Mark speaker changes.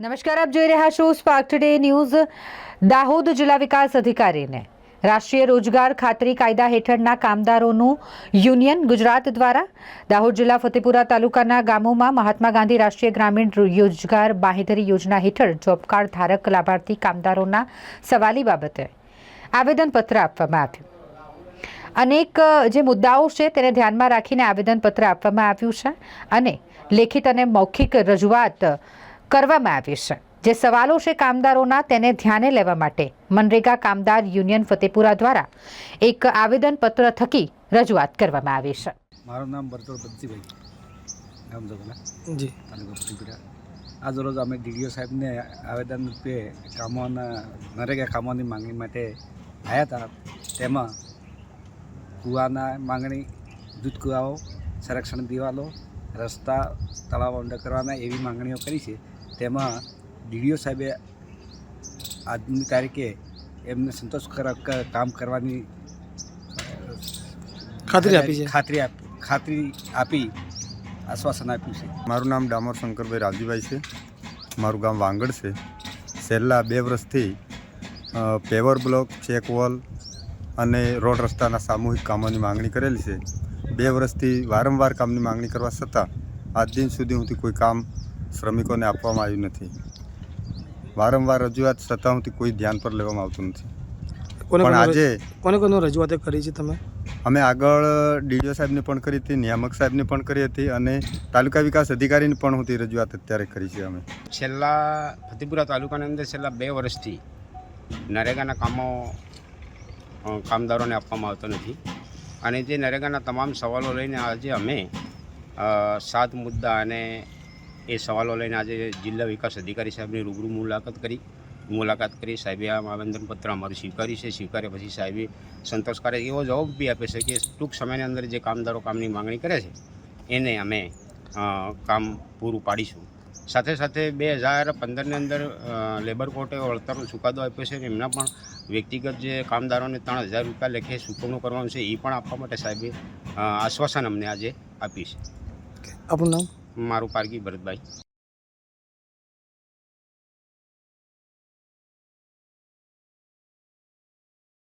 Speaker 1: નમસ્કાર, આપ જોઈ રહ્યા છો સ્પાર્ક ટુડે ન્યૂઝ દાહોદ જિલ્લા વિકાસ અધિકારીને રાષ્ટ્રીય રોજગાર ખાતરી કાયદા હેઠળના કામદારોનું યુનિયન ગુજરાત દ્વારા દાહોદ જિલ્લા ફતેપુરા તાલુકાના ગામોમાં મહાત્મા ગાંધી રાષ્ટ્રીય ગ્રામીણ રોજગાર બાંહેધરી યોજના હેઠળ જોબ કાર્ડ ધારક લાભાર્થી કામદારોના સવાલી બાબતે આવેદનપત્ર આપવામાં આવ્યું. અનેક, જે મુદ્દાઓ છે તેને ધ્યાનમાં રાખીને આવેદનપત્ર આપવામાં આવ્યું છે અને લેખિત અને મૌખિક રજૂઆત કરવામાં આવી છે. જે સવાલો છે કામદારોના તેને ધ્યાને લેવા માટે મનરેગા કામદાર યુનિયન ફતેપુરા દ્વારા એક આવેદનપત્ર થકી રજૂઆત કરવામાં આવી છે.
Speaker 2: મારું નામ બરતોર બચ્ચીભાઈ ગામ જગલા.
Speaker 3: જી.
Speaker 2: તાલુકો ફતેપુરા. આજ રોજ અમે ડીડીઓ સાહેબને આવેદન રૂપે કામોના નરેગા કામોની માંગણી માટે આવ્યા હતા. તેમાં કૂવાના માંગણી દૂધ કૂવાઓ સંરક્ષણ દિવાલો રસ્તા તળાવ ઊંડા કરવાના એવી માંગણીઓ કરી છે. તેમાં ડીડીઓ સાહેબે આજની તારીખે એમને સંતોષકારક કામ કરવાની
Speaker 3: ખાતરી આપી છે?
Speaker 2: ખાતરી આપી ખાતરી આપી આશ્વાસન આપ્યું છે.
Speaker 4: મારું નામ ડામોર શંકરભાઈ રાવજીભાઈ છે. મારું ગામ વાંગડ છે. છેલ્લા બે વર્ષથી પેવર બ્લોક ચેક વોલ અને રોડ રસ્તાના સામૂહિક કામોની માંગણી કરેલી છે. બે વર્ષથી વારંવાર કામની માંગણી કરવા છતાં આજ દિન સુધી હુંથી કોઈ કામ શ્રમિકોને આપવામાં આવ્યું નથી. વારંવાર રજૂઆત સુધી કોઈ ધ્યાન પર લેવામાં આવતું નથી.
Speaker 3: કોને
Speaker 4: પણ આજે
Speaker 3: કોને કોને રજૂઆતો કરી છે તમે?
Speaker 4: અમે આગળ ડીડીઓ સાહેબને પણ કરી હતી નિયામક સાહેબને પણ કરી હતી અને તાલુકા વિકાસ અધિકારીને પણ હું તે રજૂઆત અત્યારે કરી છે અમે.
Speaker 5: છેલ્લા ફતેપુરા તાલુકાની અંદર છેલ્લા બે વર્ષથી નરેગાના કામો કામદારોને આપવામાં આવતો નથી. અને તે નરેગાના તમામ સવાલો લઈને આજે અમે સાત મુદ્દા અને એ સવાલો લઈને આજે જિલ્લા વિકાસ અધિકારી સાહેબની રૂબરૂ મુલાકાત કરી. મુલાકાત કરી સાહેબે આ આવેદનપત્ર અમારું સ્વીકારી છે. સ્વીકાર્યા પછી સાહેબે સંતોષકારક એવો જવાબ બી આપે છે કે ટૂંક સમયની અંદર જે કામદારો કામની માંગણી કરે છે, એને અમે કામ પૂરું પાડીશું. સાથે સાથે બે હજાર પંદરની અંદર લેબર કોર્ટે વળતરનો ચુકાદો આપ્યો છે એમના પણ વ્યક્તિગત જે કામદારોને ત્રણ હજાર રૂપિયા લેખે ચૂકવણું કરવાનું છે એ પણ આપવા માટે સાહેબે આશ્વાસન અમને આજે આપી છે.
Speaker 3: આપણું નામ?
Speaker 5: મારું પારગી ભરતભાઈ.